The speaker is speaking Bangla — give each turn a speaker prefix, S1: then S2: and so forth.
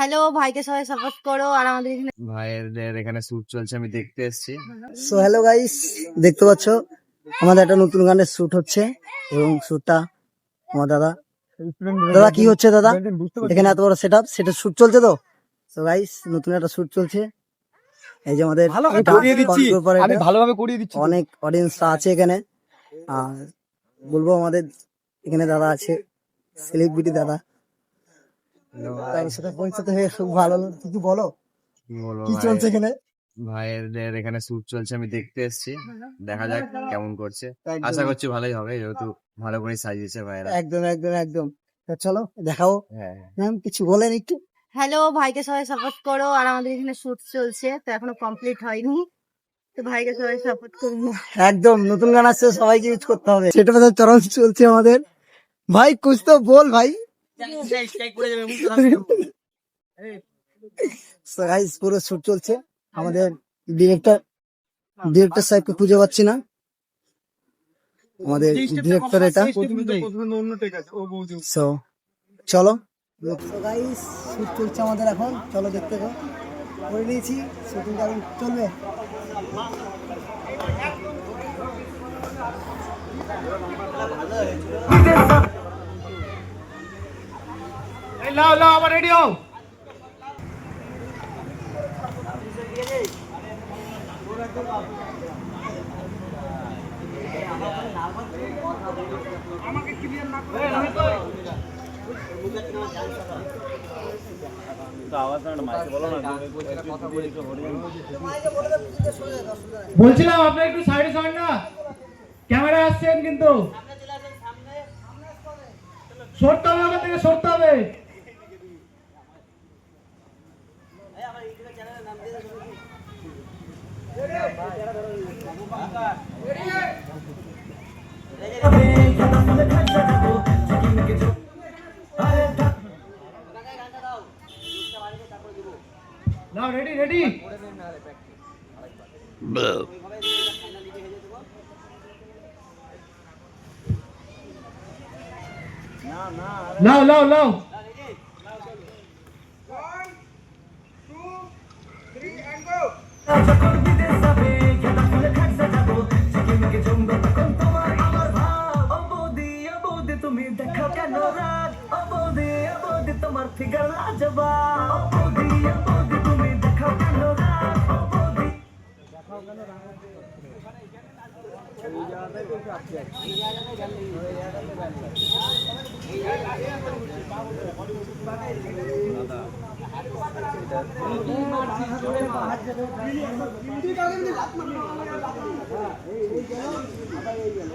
S1: হ্যালো ভাইকে সবাই সাপোর্ট করো আর আমাদের এখানে
S2: ভাইয়ের এখানে শুট চলছে আমি দেখতে এসেছি।
S3: সো হ্যালো গাইস দেখতে পাচ্ছ? আমাদের একটা নতুন গানের শুট হচ্ছে এবং শুটটা আমার দাদা।
S4: দাদা কি
S3: হচ্ছে দাদা?
S4: এখানে এত
S3: বড় সেট আপ সেটা শুট চলছে তো? সো গাইস নতুন একটা শুট চলছে। এই যে আমাদের আমি
S4: ভালোভাবে করিয়ে দিচ্ছি। অনেক
S3: অডিয়েন্স আছে এখানে। আর বলব আমাদের এখানে দাদা আছে সেলিব্রিটি দাদা।
S2: তার
S3: সাথে পরিচিত হয়ে খুব ভালো লাগল। কিছু বলো।
S2: কি ভাই? চলছে
S3: এখানে?
S2: ভাইয়ের এখানে চলছে আমি দেখতে এসেছি। দেখা যাক কেমন করছে।
S3: আশা
S2: করছি ভালোই হবে যেহেতু ভালো করে সাজিয়েছে ভাইয়েরা।
S3: একদম একদম একদম। চলো দেখাও।
S2: হ্যাঁ।
S3: ম্যাম কিছু বলেন একটু।
S1: হ্যালো ভাইকে সবাই সাপোর্ট করো। আর আমাদের এখানে শুট চলছে তো এখনও কমপ্লিট হয়নি। তো ভাইকে সবাই সাপোর্ট করুন
S3: একদম নতুন গান আসছে সবাইকে ইউজ করতে হবে। সেটা চরম চলছে আমাদের। ভাই কুছ তো বল ভাই। So পুরো শুট চলছে। আমাদের ডিরেক্টর ডিরেক্টর সাহেবকে খুঁজে পাচ্ছি না। আমাদের ডিরেক্টর এটা। সো চলো। গাইস শুট চলছে আমাদের এখন। চলো দেখতে গো। করে নিয়েছি। শুটিং এখন চলবে।
S5: লাও লাও আমার রেডি হও বলছিলাম আপনি একটু সাইডে সরেন না। ক্যামেরা আসছেন কিন্তু। সরতে হবে আমার থেকে সরতে হবে। নাও রেডি রেডি লাও লাও লাও
S2: তুমি রাত অবধি অবধি তোমার ফিগার লাজবা অবধি অবধি তুমি দেখাও কেন রাত অবধি। দেখাও কেন রাত এই জায়গাটাই দেখি আপনি এই জায়গাটাই গান লাগি এই জায়গাটাই গান লাগি এই জায়গাটাই দাদা এই গেল আবার এই গেল